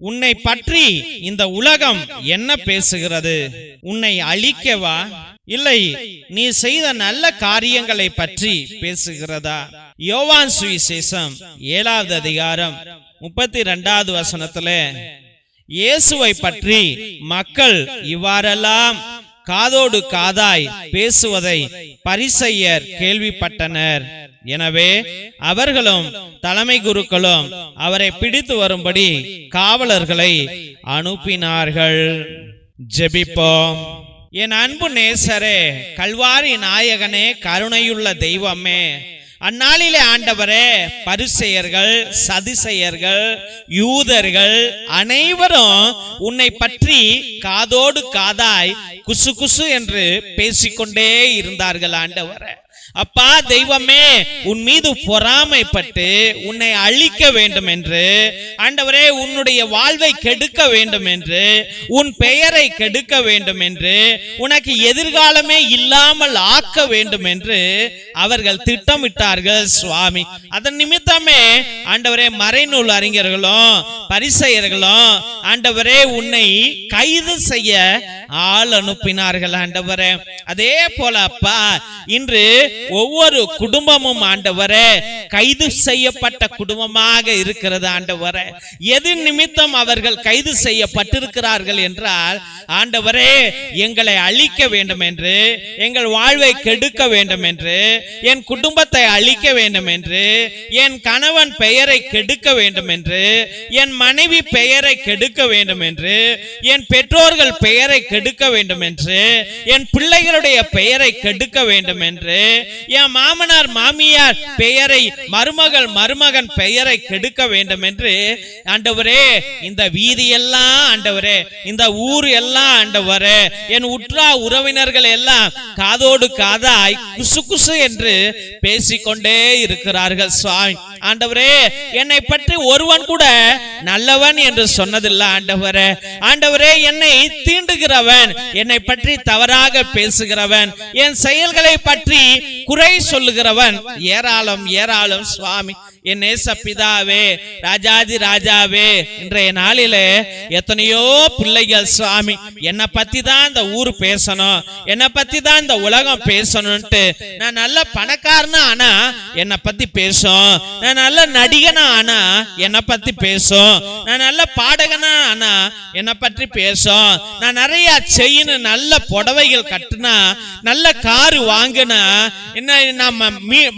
உன்னை பற்றி இந்த உலகம் என்ன பேசுகிறது? உன்னை அழிக்கவா? இல்லை நீ செய்த நல்ல காரியங்களை பற்றி பேசுகிறதா? யோவான் சுவிசேஷம் ஏழாவது அதிகாரம் முப்பத்தி ரெண்டாவது வசனத்துல இயேசுவை பற்றி மக்கள் இவ்வாறெல்லாம் காதோடு காதாய் பேசுவதை பரிசையர் கேள்விப்பட்டனர். எனவே அவர்களும் தலைமை குருக்களும் அவரை பிடித்து வரும்படி காவலர்களை அனுப்பினார்கள். ஜெபிப்போம். என் அன்பு நேசரே கல்வாரி நாயகனே கருணையுள்ள தெய்வமே அந்நாளிலே ஆண்டவரே பரிசெயர்கள் சதிசெயர்கள் யூதர்கள் அனைவரும் உன்னை பற்றி காதோடு காதாய் குசு குசு என்று பேசிக்கொண்டே இருந்தார்கள் ஆண்டவரே. அப்பா தெய்வமே உன் மீது பொறாமைப்பட்டு உன்னை அழிக்க வேண்டும் என்று ஆண்டவரே உன்னுடைய வாழ்வை கெடுக்க வேண்டும் என்று உன் பெயரை கெடுக்க வேண்டும் என்று உனக்கு எதிர்காலமே இல்லாமல் ஆக்க வேண்டும் என்று அவர்கள் திட்டமிட்டார்கள் சுவாமி. அதன் நிமித்தமே ஆண்டவரே மறைநூல் அறிஞர்களும் பரிசெயர்களும் ஆண்டவரே உன்னை கைது செய்ய ஆள் அனுப்பினார்கள் ஆண்டவரே. அதே போல அப்பா இன்று ஒவ்வொரு குடும்பமும் ஆண்டவரே கைது செய்யப்பட்ட குடும்பமாக இருக்கிறது ஆண்டவரே. எது நிமித்தம் அவர்கள் கைது செய்யப்பட்டிருக்கிறார்கள் என்றால் ஆண்டவரே எங்களை அழிக்க வேண்டும் என்று எங்கள் வாழ்வை கெடுக்க வேண்டும் என்று என் குடும்பத்தை அழிக்க வேண்டும் என்று என் கணவன் பெயரை கெடுக்க வேண்டும் என்று என் மனைவி பெயரை கெடுக்க வேண்டும் என்று என் பெற்றோர்கள் பெயரை கெடுக்க வேண்டும் என்று என் பிள்ளைகளுடைய பெயரை கெடுக்க வேண்டும் என்று என் மாமனார் மாமியார் பெயரை மருமகள் மருமகன் பெயரை கெடுக்க வேண்டும் என்று ஆண்டவரே இந்த வீதி எல்லாம் ஆண்டவரே இந்த ஊர் எல்லாம் ஆண்டவரே என் உற்றா உறவினர்கள் எல்லாம் காதோடு காதாய் குசு குசு என்று பேசிக்கொண்டே இருக்கிறார்கள் சுவாமி. ஆண்டவரே என்னை பற்றி ஒருவன் கூட நல்லவன் என்று சொன்னதில்லை ஆண்டவரே. ஆண்டவரே என்னை தீண்டுகிறவன் என்னை பற்றி தவறாக பேசுகிறவன் என் செயல்களை பற்றி குறை சொல்லுகிறவன். ஏராளம் ஏராளம் சுவாமி என் நேச பிதாவே ராஜாதி ராஜாவே இன்றைய நாளிலே எத்தனையோ பிள்ளைகள் சுவாமி என்னை பத்தி தான் இந்த ஊர் பேசணும் என்னை பத்தி தான் இந்த உலகம் பேசணும்ட்டு. நான் நல்ல பணக்காரனா ஆனா என்னை பத்தி பேசும். நான் நல்ல நடிகனா ஆனா என்னை பத்தி பேசும். நான் நல்ல பாடகனா ஆனா என்னை பற்றி பேசும். நான் நிறைய செய்யணும். நல்ல புடவைகள் கட்டினா நல்ல காரு வாங்கினா என்ன நம்ம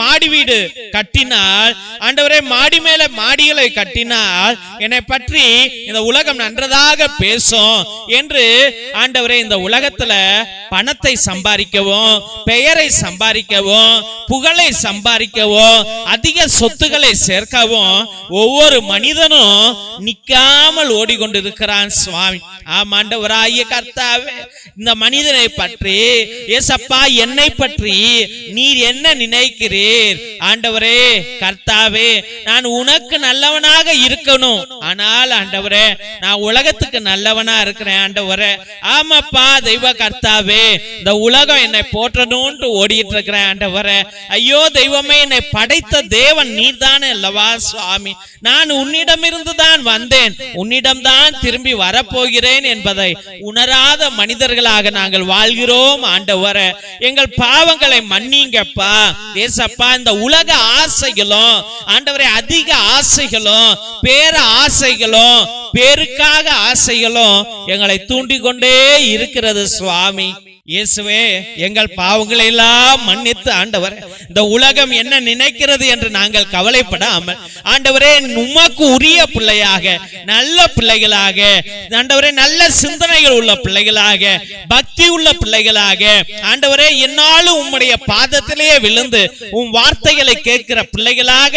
மாடி வீடு கட்டினால் ஆண்டவரே மாடி மேல மாடிகளை கட்டினால் என்னை பற்றி இந்த உலகம் நன்றதாக பேசும் என்று ஆண்டவரே இந்த உலகத்துல பணத்தை சம்பாதிக்கவும் பெயரை சம்பாதிக்கவும் புகழை சம்பாதிக்கவும் அதிக சொத்துக்கள் சேர்க்கவும் ஒவ்வொரு மனிதனும் நிக்காமல் ஓடிக்கொண்டிருக்கிறான் சுவாமி. ஆமாண்டவராகிய கர்த்தாவே இந்த மனிதனை பற்றி ஏசப்பா என்னை பற்றி நீர் என்ன நினைக்கிறீர்? ஆண்டவரே கர்த்தாவே நான் உனக்கு நல்லவனாக இருக்கணும். ஆனால் ஆண்டவரே நான் உலகத்துக்கு நல்லவனா இருக்கிறேன் ஆண்டவரே. ஆமாப்பா தெய்வ கர்த்தாவே இந்த உலகம் என்னை போற்றணும்னு ஓடிட்டு இருக்கிறேன் ஆண்டவரே. ஐயோ தெய்வமே என்னை படைத்த தேவன் நீர்தானே அல்லவா சுவாமி. நான் உன்னிடமிருந்து தான் வந்தேன். உன்னிடம் தான் திரும்பி வரப்போகிறேன் என்பதை உணராத மனிதர்களாக நாங்கள் வாழ்கிறோம் ஆண்டவர. எங்கள் பாவங்களை மன்னிங்கப்பா. ஏசப்பா இந்த உலக ஆசைகளும் ஆண்டவரை அதிக ஆசைகளும் பேர ஆசைகளும் பேருக்காக ஆசைகளும் எங்களை தூண்டிக் கொண்டே இருக்கிறது சுவாமி. இயேசுவே எங்கள் பாவங்களை எல்லாம் மன்னித்து ஆண்டவர் இந்த உலகம் என்ன நினைக்கிறது என்று நாங்கள் கவலைப்படாமல் ஆண்டவரே உமக்கு உரிய பிள்ளையாக நல்ல பிள்ளைகளாக ஆண்டவரே நல்ல சிந்தனைகள் உள்ள பிள்ளைகளாக பக்தி உள்ள பிள்ளைகளாக ஆண்டவரே என்னாலும் உம்முடைய பாதத்திலேயே விழுந்து உன் வார்த்தைகளை கேட்கிற பிள்ளைகளாக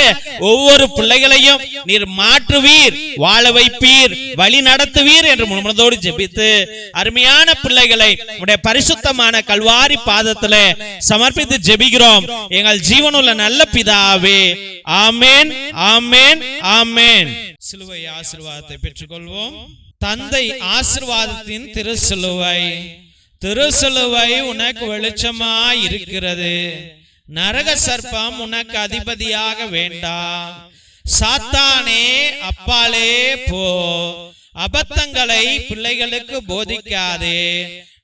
ஒவ்வொரு பிள்ளைகளையும் நீர் மாற்றுவீர் வாழ வைப்பீர் வழி நடத்துவீர் என்று முழுமனதோடு ஜெபித்து அருமையான பிள்ளைகளை உடைய பரிசு பரிசுத்தமான கல்வாரி பாதத்துல சமர்ப்பித்து ஜெபிக்கிறோம். எங்கள் ஜீவனுள்ள நல்ல பிதாவே. ஆமேன் ஆமேன் ஆமேன். சிலுவை ஆசிர்வாதத்தை பெற்றுக்கொள்வோம். தந்தை ஆசிர்வாதத்தின் திருசிலுவை திருசிலுவை உனக்கு வெளிச்சமா இருக்கிறது. நரக சர்ப்பம் உனக்கு அதிபதியாக வேண்டாம் சாத்தானே அப்பாலே போ. அபத்தங்களை பிள்ளைகளுக்கு போதிக்காதே.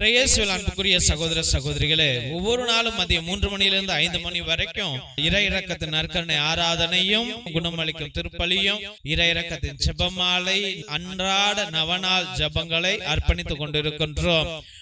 இயேசுவில் அன்புக்குரிய சகோதர சகோதரிகளே ஒவ்வொரு நாளும் மதியம் மூன்று மணியிலிருந்து ஐந்து மணி வரைக்கும் இறை இறக்கத்தின் நற்கரணை ஆராதனையும் குணமளிக்கும் திருப்பலியும் இறை இறக்கத்தின் ஜெபமாலை அன்றாட நவநாள் ஜெபங்களை அர்ப்பணித்துக் கொண்டிருக்கின்றோம்.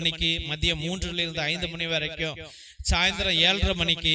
மணிக்கு மதியம் மூன்றுல இருந்து ஐந்து மணி வரைக்கும் சாயந்தரம் ஏழரை மணிக்கு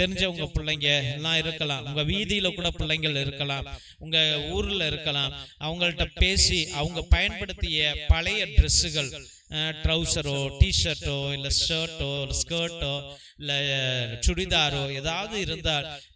தெரிஞ்சவங்க பிள்ளைங்க எல்லாம் இருக்கலாம். உங்க வீதியில கூட பிள்ளைங்கள் இருக்கலாம். உங்க ஊர்ல இருக்கலாம். அவங்கள்ட்ட பேசி அவங்க பயன்படுத்திய பழைய ட்ரெஸ்ஸுகள் ட்ரௌசரோ டிஷர்ட்டோ இல்ல ஷர்ட்டோ ஸ்கர்ட்டோ இல்ல சுடிதாரோ ஏதாவது இருந்தால்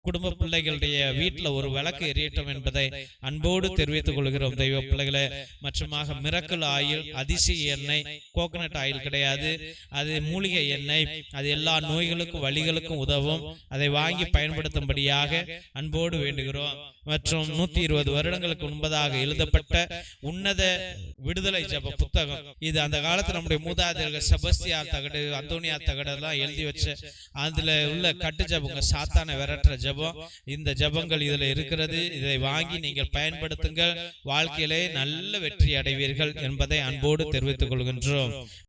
குடும்ப பிள்ளைகளுடைய வீட்டில் ஒரு விளக்கு எரியட்டும் என்பதை அன்போடு தெரிவித்துக் கொள்கிறோம். தெய்வ பிள்ளைகளே மற்றுமாக மிரக்கல் ஆயில் அதிசய எண்ணெய் கோகனட் ஆயில் கிடையாது. அது மூலிகை எண்ணெய். அது எல்லா நோய்களுக்கும் வழிகளுக்கும் உதவும். அதை வாங்கி பயன்படுத்தும்படியாக அன்போடு வேண்டுகிறோம். மற்றும் நூத்தி இருபது வருடங்களுக்கு முன்பதாக எழுதப்பட்ட உன்னத விடுதலை ஜப புத்தகம். இது அந்த காலத்துல நம்முடைய மூதாதையர்கள் செபஸ்தியார் தகடு அந்தோனியா தகடு எல்லாம் எழுதி வச்ச அதுல உள்ள கட்டு ஜபங்க சாத்தான விரட்டுற ஜபம். இந்த ஜபங்கள் இதுல இருக்கிறது. இதை வாங்கி நீங்கள் பயன்படுத்துங்கள். வாழ்க்கையிலே நல்ல வெற்றி அடைவீர்கள் என்பதை அன்போடு தெரிவித்துக் கொள்கின்றோம்.